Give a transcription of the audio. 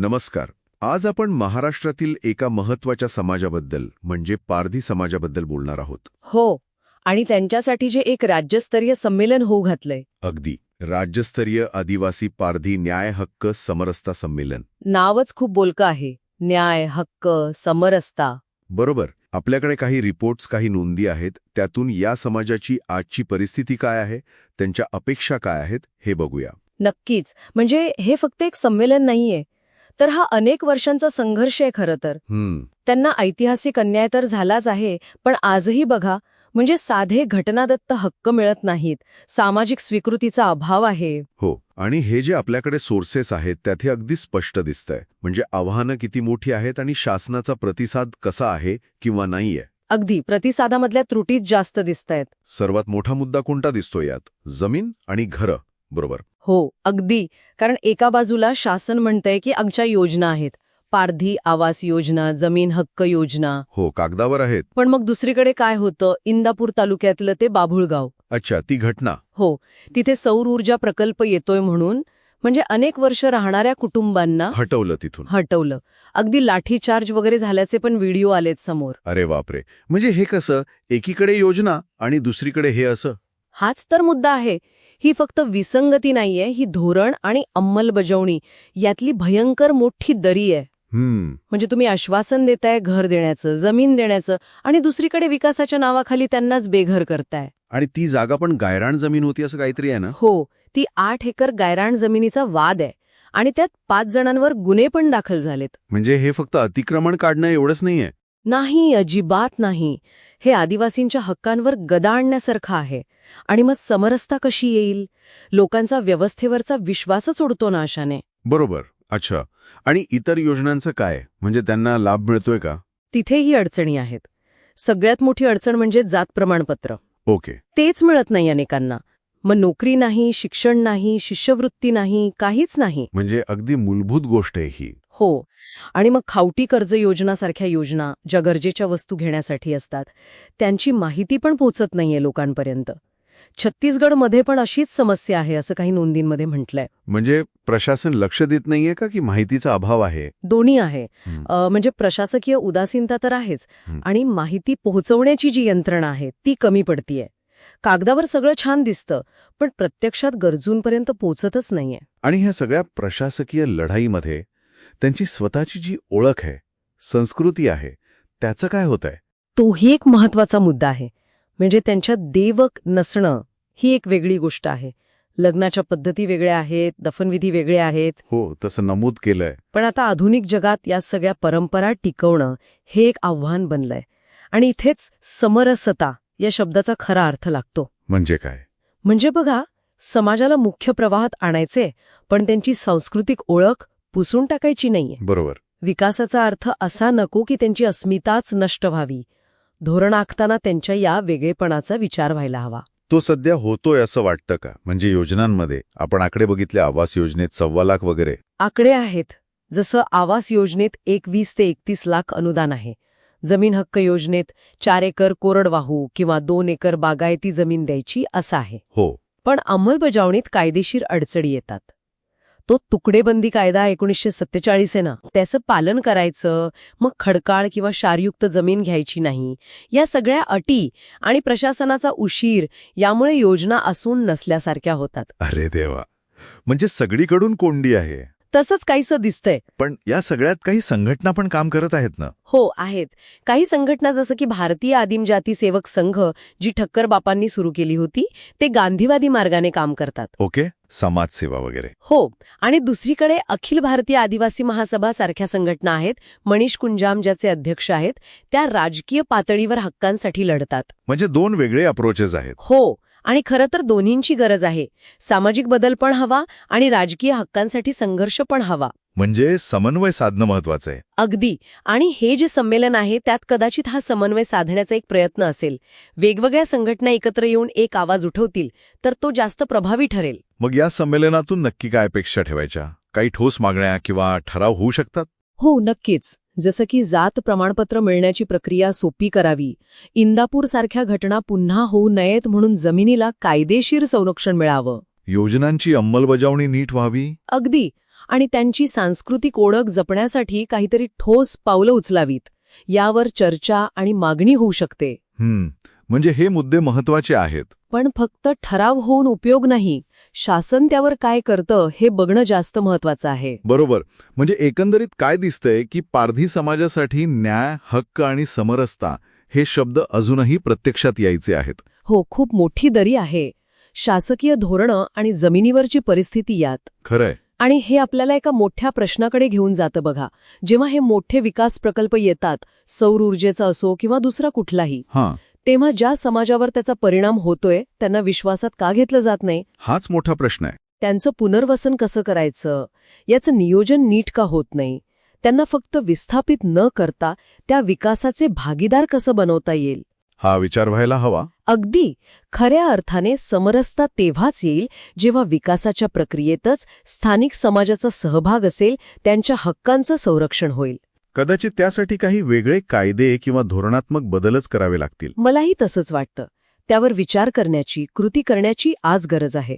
नमस्कार. आज आपण महाराष्ट्रातील एका महत्त्वाच्या समाजाबद्दल म्हणजे पारधी समाजाबद्दल बोलणार आहोत. हो आणि त्यांच्यासाठी जे एक राज्यस्तरीय संमेलन होऊ घातलंय. अगदी. राज्यस्तरीय आदिवासी पारधी न्याय हक्क समरसता संमेलन. नावच खूप बोलकं आहे. न्याय हक्क समरसता. बरोबर. आपल्याकडे काही रिपोर्ट्स काही नोंदी आहेत. त्यातून या समाजाची आजची परिस्थिती काय आहे? त्यांच्या अपेक्षा काय आहेत? हे बघूया. नक्कीच. म्हणजे हे फक्त एक संमेलन नाहीये. तर हा अनेक वर्षांचा संघर्ष आहे खरं तर. त्यांना ऐतिहासिक अन्याय तर झालाच आहे पण आजही बघा म्हणजे साधे घटनादत्त हक्क मिळत नाहीत. सामाजिक स्वीकृतीचा अभाव आहे. हो आणि हे जे आपल्याकडे सोर्सेस आहेत त्यात हे अगदी स्पष्ट दिसतंय. म्हणजे आव्हानं किती मोठी आहेत आणि शासनाचा प्रतिसाद कसा आहे किंवा नाहीये? अगदी प्रतिसादामधल्या त्रुटीच जास्त दिसतायत. सर्वात मोठा मुद्दा कोणता दिसतो यात? जमीन आणि घरं. बरोबर. हो अगदी. कारण एका बाजूला शासन म्हणतंय की आमच्या योजना आहेत. पारधी आवास योजना जमीन हक्क योजना. हो कागदावर आहेत. पण मग दुसरीकडे काय होतं? इंदापूर तालुक्यातलं ते बाभुळगाव. अच्छा ती घटना. हो तिथे सौर ऊर्जा प्रकल्प येतोय म्हणून म्हणजे अनेक वर्ष राहणाऱ्या कुटुंबांना हटवलं तिथून. हटवलं. अगदी लाठीचार्ज वगैरे झाल्याचे पण व्हिडिओ आलेत समोर. अरे बापरे. म्हणजे हे कसं? एकीकडे योजना आणि दुसरीकडे हे असं? हाच तर मुद्दा आहे. ही फक्त विसंगती नाहीये ही धोरण आणि अंमलबजावणी. यातली भयंकर मोठी दरी आहे. म्हणजे तुम्ही आश्वासन देताय घर देण्याचं जमीन देण्याचं आणि दुसरीकडे विकासाच्या नावाखाली त्यांनाच बेघर करताय. आणि ती जागा पण गायरान जमीन होती असं काहीतरी आहे ना? हो ती आठ एकर गायरान जमिनीचा वाद आहे. आणि त्यात पाच जणांवर गुन्हे पण दाखल झालेत. म्हणजे हे फक्त अतिक्रमण काढणं एवढंच नाहीये. नाही अजिबात नाही. हे आदिवासींच्या हक्कांवर गदा आणण्यासारखं आहे. आणि मग समरसता कशी येईल? लोकांचा व्यवस्थेवरचा विश्वासच उडतो ना अशाने. बरोबर. अच्छा. आणि इतर योजनांचं काय? म्हणजे त्यांना लाभ मिळतोय का? तिथेही अडचणी आहेत. सगळ्यात मोठी अडचण म्हणजे जात प्रमाणपत्र. ओके. तेच मिळत नाही अनेकांना. मग नोकरी नाही शिक्षण नाही शिष्यवृत्ती नाही काहीच नाही. म्हणजे अगदी मूलभूत गोष्ट आहे ही. हो. आणि मग खावटी कर्ज योजनासारख्या योजना ज्या गरजेच्या वस्तू घेण्यासाठी असतात त्यांची माहिती पण पोचत नाहीये लोकांपर्यंत. छत्तीसगडमध्ये पण अशीच समस्या आहे असं काही नोंदींमध्ये म्हटलंय. म्हणजे प्रशासन लक्ष देत नाहीये का की माहितीचा अभाव आहे? दोन्ही आहे. म्हणजे प्रशासकीय उदासीनता तर आहेच. आणि माहिती पोहोचवण्याची जी यंत्रणा आहे ती कमी पडतीये. कागदावर सगळं छान दिसतं पण प्रत्यक्षात गरजूंपर्यंत पोचतच नाहीये. आणि ह्या सगळ्या प्रशासकीय लढाईमध्ये त्यांची स्वतःची जी ओळख आहे संस्कृती आहे त्याचं काय होत आहे तोही एक महत्त्वाचा मुद्दा आहे. म्हणजे त्यांच्यात देवक नसणं ही एक वेगळी गोष्ट आहे. लग्नाच्या पद्धती वेगळ्या आहेत दफनविधी वेगळे आहेत. हो तसं नमूद केलंय. पण आता आधुनिक जगात या सगळ्या परंपरा टिकवणं हे एक आव्हान बनलंय. आणि इथेच समरसता या शब्दाचा खरा अर्थ लागतो. म्हणजे काय? म्हणजे बघा समाजाला मुख्य प्रवाहात आणायचे पण त्यांची सांस्कृतिक ओळख पुसून टाकायची नाहीये. बरोबर. विकासाचा अर्थ असा नको की त्यांची अस्मिताच नष्ट व्हावी. धोरण आखताना त्यांच्या या वेगळेपणाचा विचार व्हायला हवा. तो सध्या होतोय असं वाटतं का? म्हणजे योजनांमध्ये आपण आकडे बघितले आवास योजनेत सव्वा लाख वगैरे. आकडे आहेत. जसं आवास योजनेत एकवीस ते एकतीस लाख अनुदान आहे. जमीन हक्क योजनेत चार एकर कोरडवाहू किंवा दोन एकर बागायती जमीन द्यायची असं आहे. हो. पण अंमलबजावणीत कायदेशीर अडचणी येतात. तो तुकडेबंदी कायदा एकोणीसशे सत्तेचाळीस आहे ना. त्याचं पालन करायचं मग खडकाळ किंवा क्षारयुक्त जमीन घ्यायची नाही. या सगळ्या अटी आणि प्रशासनाचा उशीर यामुळे योजना असून नसल्यासारख्या होतात. अरे देवा. म्हणजे सगळीकडून कोंडी आहे. तसंच काहीसं दिसतंय. पण या सगळ्यात काही संघटना पण काम करत आहेत ना? हो आहेत. काही संघटना जसं की भारतीय आदिम जाती सेवक संघ जी ठक्कर बापांनी सुरू केली होती ते गांधीवादी मार्गाने काम करतात. ओके समाजसेवा वगैरे. हो आणि दुसरीकडे अखिल भारतीय आदिवासी महासभा सारख्या संघटना आहेत मनीष कुंजाम ज्याचे अध्यक्ष आहेत त्या राजकीय पातळीवर हक्कांसाठी लढतात. म्हणजे दोन वेगळे अप्रोचेस आहेत. हो आणि खरं तर दोन्हींची गरज आहे. सामाजिक बदल पण हवा आणि राजकीय हक्कांसाठी संघर्ष पण हवा. म्हणजे समन्वय साधणं महत्वाचं आहे. अगदी. आणि हे जे संमेलन आहे त्यात कदाचित हा समन्वय साधण्याचा एक प्रयत्न असेल. वेगवेगळ्या संघटना एकत्र येऊन एक आवाज उठवतील तर तो जास्त प्रभावी ठरेल. मग या संमेलनातून नक्की काय अपेक्षा ठेवायच्या? काही ठोस मागण्या किंवा ठराव होऊ शकतात? हो नक्कीच. जसं की जात प्रमाणपत्र मिळण्याची प्रक्रिया सोपी करावी. इंदापूर सारख्या घटना पुन्हा होऊ नयेत म्हणून जमिनीला कायदेशीर संरक्षण मिळावं. योजनांची अंमलबजावणी नीट व्हावी? अगदी. आणि त्यांची सांस्कृतिक ओळख जपण्यासाठी काहीतरी ठोस पावलं उचलावीत. यावर चर्चा आणि मागणी होऊ शकते. म्हणजे हे मुद्दे महत्त्वाचे आहेत. पण फक्त ठराव होऊन उपयोग नाही. शासन त्यावर काय करतं हे बघणं जास्त महत्वाचं आहे. बरोबर. म्हणजे एकंदरीत काय दिसतंय की पारधी समाजासाठी न्याय हक्क आणि समरसता हे शब्द अजूनही प्रत्यक्षात यायचे आहेत. हो खूप मोठी दरी आहे. शासकीय धोरणं आणि जमिनीवरची परिस्थिती यात. खरंय. आणि हे आपल्याला एका मोठ्या प्रश्नाकडे घेऊन जातं बघा. जेव्हा हे मोठे विकास प्रकल्प येतात सौर ऊर्जेचा असो किंवा दुसरा कुठलाही हां. तेव्हा ज्या समाजावर त्याचा परिणाम होतोय त्यांना विश्वासात का घेतलं जात नाही? हाच मोठा प्रश्न आहे. त्यांचं पुनर्वसन कसं करायचं? याचं नियोजन नीट का होत नाही? त्यांना फक्त विस्थापित न करता त्या विकासाचे भागीदार कसं बनवता येईल? हा विचार व्हायला हवा. अगदी! खऱ्या अर्थाने समरसता तेव्हाच येईल जेव्हा विकासाच्या प्रक्रियेतच स्थानिक समाजाचा सहभाग असेल त्यांच्या हक्कांचं संरक्षण होईल. कदाचित त्यासाठी काही वेगळे कायदे किंवा धोरणात्मक बदलच करावे लागतील. मलाही तसंच वाटतं. त्यावर विचार करण्याची कृती करण्याची आज गरज आहे.